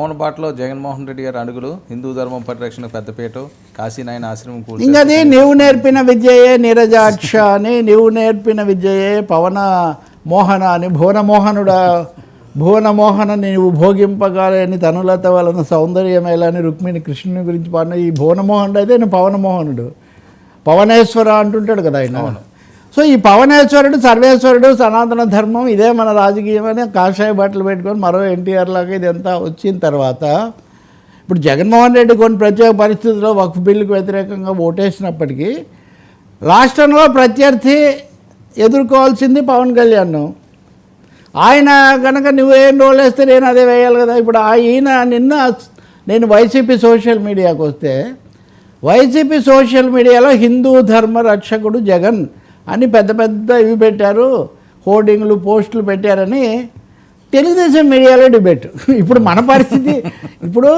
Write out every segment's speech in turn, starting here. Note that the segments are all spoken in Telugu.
పవన్ బాటలో జగన్మోహన్ రెడ్డి గారి అడుగులు హిందూ ధర్మం పరిరక్షణ పెద్దపీట కాశీనాయన ఆశ్రమం కూల్చారు. ఇంకది నీవు నేర్పిన విద్యయే నీరజాక్ష అని నీవు నేర్పిన విద్యయే పవన మోహన అని భువనమోహనుడ భువనమోహన నీవు భోగింపగాలని తనులత వలన సౌందర్యమేలని రుక్మిణి కృష్ణుని గురించి పాడిన ఈ భువనమోహనుడు అయితే నేను పవనమోహనుడు. పవనేశ్వర అంటుంటాడు కదా ఆయన. సో ఈ పవనేశ్వరుడు సర్వేశ్వరుడు సనాతన ధర్మం ఇదే మన రాజకీయమని కాషాయ బట్టలు పెట్టుకొని మరో ఎన్టీఆర్ లాగా ఇదంతా వచ్చిన తర్వాత ఇప్పుడు జగన్మోహన్ రెడ్డి కొన్ని ప్రత్యేక పరిస్థితుల్లో వక్ఫ్ బిల్లుకు వ్యతిరేకంగా ఓటేసినప్పటికీ రాష్ట్రంలో ప్రత్యర్థి ఎదుర్కోవాల్సింది పవన్ కళ్యాణ్. ఆయన కనుక నువ్వేం రోల్ వేస్తే నేను అదే వేయాలి కదా. ఇప్పుడు ఆయన నిన్న నేను వైసీపీ సోషల్ మీడియాకు వస్తే వైసీపీ సోషల్ మీడియాలో హిందూ ధర్మ రక్షకుడు జగన్. అని పెద్ద పెద్ద ఇవి పెట్టారు హోర్డింగ్లు పోస్టులు పెట్టారని తెలుగుదేశం మీడియాలో డిబేట్. ఇప్పుడు మన పరిస్థితి ఇప్పుడు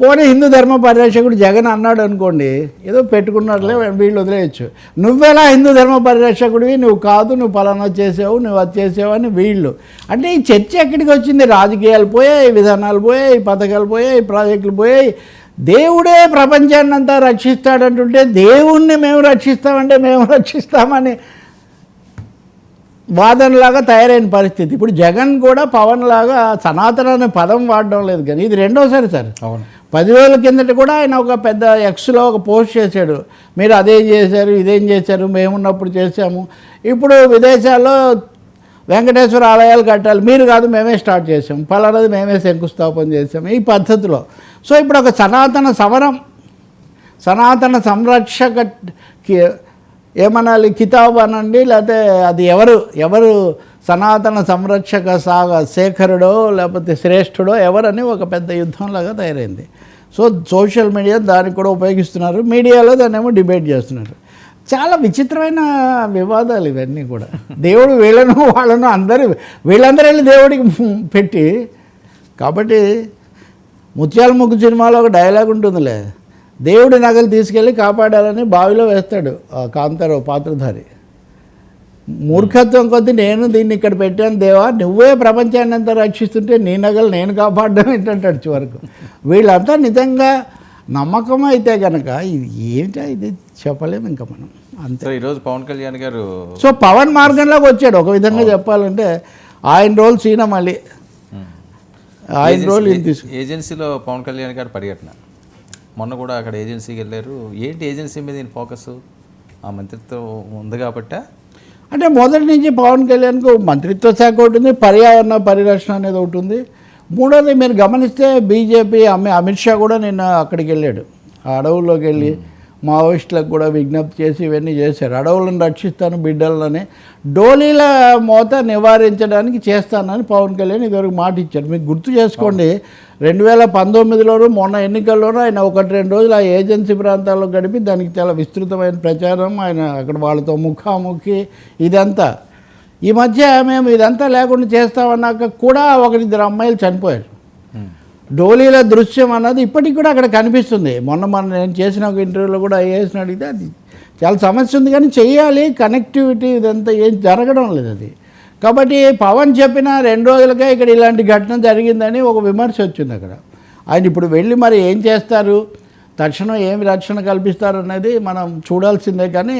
పోనీ హిందూ ధర్మ పరిరక్షకుడు జగన్ అన్నాడు అనుకోండి ఏదో పెట్టుకున్నట్లే వీళ్ళు వదిలేయచ్చు. నువ్వెలా హిందూ ధర్మ పరిరక్షకుడివి? నువ్వు కాదు నువ్వు పలానా చేసావు నువ్వు అది చేసావు అని వీళ్ళు. అంటే ఈ చర్చ ఎక్కడికి వచ్చింది? రాజకీయాలు పోయాయి విధానాలు పోయాయి పథకాలు పోయాయి ప్రాజెక్టులు పోయాయి. దేవుడే ప్రపంచాన్ని అంతా రక్షిస్తాడంటుంటే దేవుణ్ణి మేము రక్షిస్తామంటే మేము రక్షిస్తామని వాదనలాగా తయారైన పరిస్థితి. ఇప్పుడు జగన్ కూడా పవన్ లాగా సనాతన అనే పదం వాడడం లేదు కానీ ఇది రెండోసారి సార్. అవును. పది రోజుల కిందట కూడా ఆయన ఒక పెద్ద ఎక్స్లో ఒక పోస్ట్ చేశాడు. మీరు అదేం చేశారు ఇదేం చేశారు మేమున్నప్పుడు చేశాము. ఇప్పుడు విదేశాల్లో వెంకటేశ్వర ఆలయాలు కట్టాలి. మీరు కాదు మేమే స్టార్ట్ చేసాం. పలానది మేమే శంకుస్థాపన చేసాం ఈ పద్ధతిలో. సో ఇప్పుడు ఒక సనాతన సమరం సనాతన సంరక్షక ఏమనాలి కితాబ్ అనండి లేకపోతే అది ఎవరు ఎవరు సనాతన సంరక్షక సాగ శేఖరుడో లేకపోతే శ్రేష్ఠుడో ఎవరని ఒక పెద్ద యుద్ధంలాగా తయారైంది. సో సోషల్ మీడియా దానికి కూడా ఉపయోగిస్తున్నారు. మీడియాలో దాన్ని ఏమో డిబేట్ చేస్తున్నారు. చాలా విచిత్రమైన వివాదాలు ఇవన్నీ కూడా. దేవుడు వీళ్ళను వాళ్ళను అందరూ వీళ్ళందరూ వెళ్ళి దేవుడికి పెట్టి కాబట్టి ముత్యాల ముగ్గు సినిమాలో ఒక డైలాగ్ ఉంటుందిలే. దేవుడి నగలు తీసుకెళ్ళి కాపాడాలని బావిలో వేస్తాడు ఆ కాంతారావు పాత్రధారి. మూర్ఖత్వం కొద్దీ నేను దీన్ని ఇక్కడ పెట్టాను దేవా నువ్వే ప్రపంచాన్ని అంతా రక్షిస్తుంటే నీ నగలు నేను కాపాడడం ఏంటంటాడు చివరకు. వీళ్ళంతా నిజంగా నమ్మకం అయితే కనుక ఇది ఏంటో ఇది చెప్పలేము ఇంకా మనం. అంతే. ఈరోజు పవన్ కళ్యాణ్ గారు సో పవన్ మార్గంలోకి వచ్చాడు. ఒక విధంగా చెప్పాలంటే ఆయన రోల్ సీన మళ్ళీ. ఆయన రోల్ ఏజెన్సీలో పవన్ కళ్యాణ్ గారు పర్యటన మొన్న కూడా అక్కడ ఏజెన్సీకి వెళ్ళారు. ఏంటి ఏజెన్సీ మీద ఈయన ఫోకస్? ఆ మంత్రిత్వం ఉంది కాబట్ట. అంటే మొదటి నుంచి పవన్ కళ్యాణ్కు మంత్రిత్వ శాఖ ఒకటి ఉంది పర్యావరణ పరిరక్షణ అనేది ఒకటి ఉంది. మూడోది మీరు గమనిస్తే బీజేపీ అమి అమిత్ షా కూడా నిన్న అక్కడికి వెళ్ళాడు. ఆ అడవుల్లోకి వెళ్ళి మావోయిస్టులకు కూడా విజ్ఞప్తి చేసి ఇవన్నీ చేశారు. అడవులను రక్షిస్తాను బిడ్డలని డోలీల మోత నివారించడానికి చేస్తానని పవన్ కళ్యాణ్ ఇదివరకు మాట ఇచ్చారు. మీకు గుర్తు చేసుకోండి రెండు వేల పంతొమ్మిదిలోనూ మొన్న ఎన్నికల్లోనూ ఆయన ఒకటి రెండు రోజులు ఆ ఏజెన్సీ ప్రాంతాల్లో గడిపి దానికి చాలా విస్తృతమైన ప్రచారం ఆయన అక్కడ వాళ్ళతో ముఖాముఖి ఇదంతా. ఈ మధ్య మేము ఇదంతా లేకుండా చేస్తామన్నాక కూడా ఒకరిద్దరు అమ్మాయిలు చనిపోయారు. డోలీల దృశ్యం అన్నది ఇప్పటికి కూడా అక్కడ కనిపిస్తుంది. మొన్న మన నేను చేసిన ఒక ఇంటర్వ్యూలో కూడా ఐఏఎస్ని అడిగితే అది చాలా సమస్య ఉంది కానీ చేయాలి కనెక్టివిటీ ఇదంతా ఏం జరగడం లేదు అది. కాబట్టి పవన్ చెప్పిన రెండు రోజులకే ఇక్కడ ఇలాంటి ఘటన జరిగిందని ఒక విమర్శ వచ్చింది అక్కడ. ఆయన ఇప్పుడు వెళ్ళి మరి ఏం చేస్తారు? తక్షణం ఏమి రక్షణ కల్పిస్తారు అనేది మనం చూడాల్సిందే కానీ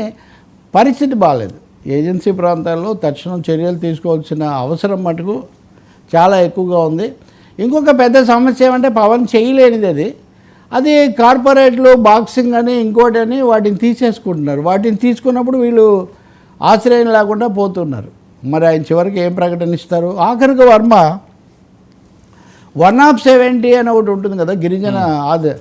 పరిస్థితి బాగాలేదు ఏజెన్సీ ప్రాంతాల్లో తక్షణం చర్యలు తీసుకోవాల్సిన అవసరం మటుకు చాలా ఎక్కువగా ఉంది. ఇంకొక పెద్ద సమస్య ఏమంటే పవన్ చేయలేనిది అది. అది కార్పొరేట్లు బాక్సింగ్ అని ఇంకోటి అని వాటిని తీసేసుకుంటున్నారు. వాటిని తీసుకున్నప్పుడు వీళ్ళు ఆశ్రయం లేకుండా పోతున్నారు. మరి ఆయన చివరికి ఏం ప్రకటన ఇస్తారు? ఆఖరికి వర్మ వన్ ఆఫ్ సెవెంటీ అని ఒకటి ఉంటుంది కదా గిరిజన అది.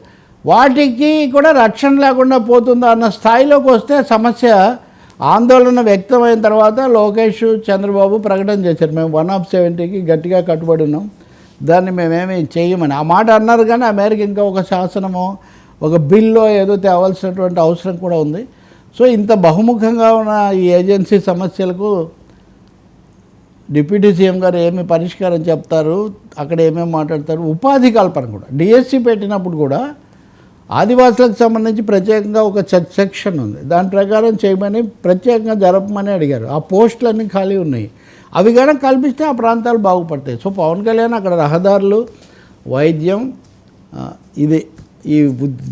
వాటికి కూడా రక్షణ లేకుండా పోతుందా అన్న స్థాయిలోకి వస్తే సమస్య ఆందోళన వ్యక్తమైన తర్వాత లోకేష్ చంద్రబాబు ప్రకటన చేశారు. మేము వన్ ఆఫ్ సెవెంటీకి గట్టిగా కట్టుబడి ఉన్నాం. దాన్ని మేమేమి చేయమని. ఆ మాట అన్నారు కానీ అమెరికా ఇంకా ఒక శాసనమో ఒక బిల్లో ఏదో తేవాల్సినటువంటి అవసరం కూడా ఉంది. సో ఇంత బహుముఖంగా ఉన్న ఈ ఏజెన్సీ సమస్యలకు డిప్యూటీ సీఎం గారు ఏమి పరిష్కారం చెప్తారు అక్కడ ఏమేమి మాట్లాడతారు ఉపాధి కల్పన కూడా. డిఎస్సి పెట్టినప్పుడు కూడా ఆదివాసులకు సంబంధించి ప్రత్యేకంగా ఒక సెక్షన్ ఉంది. దాని ప్రకారం చేయమని ప్రత్యేకంగా జరపమని అడిగారు. ఆ పోస్టులన్నీ ఖాళీ ఉన్నాయి. అవి కనుక కల్పిస్తే ఆ ప్రాంతాలు బాగుపడతాయి. సో పవన్ కళ్యాణ్ అక్కడ రహదారులు వైద్యం ఇది ఈ బుద్ధి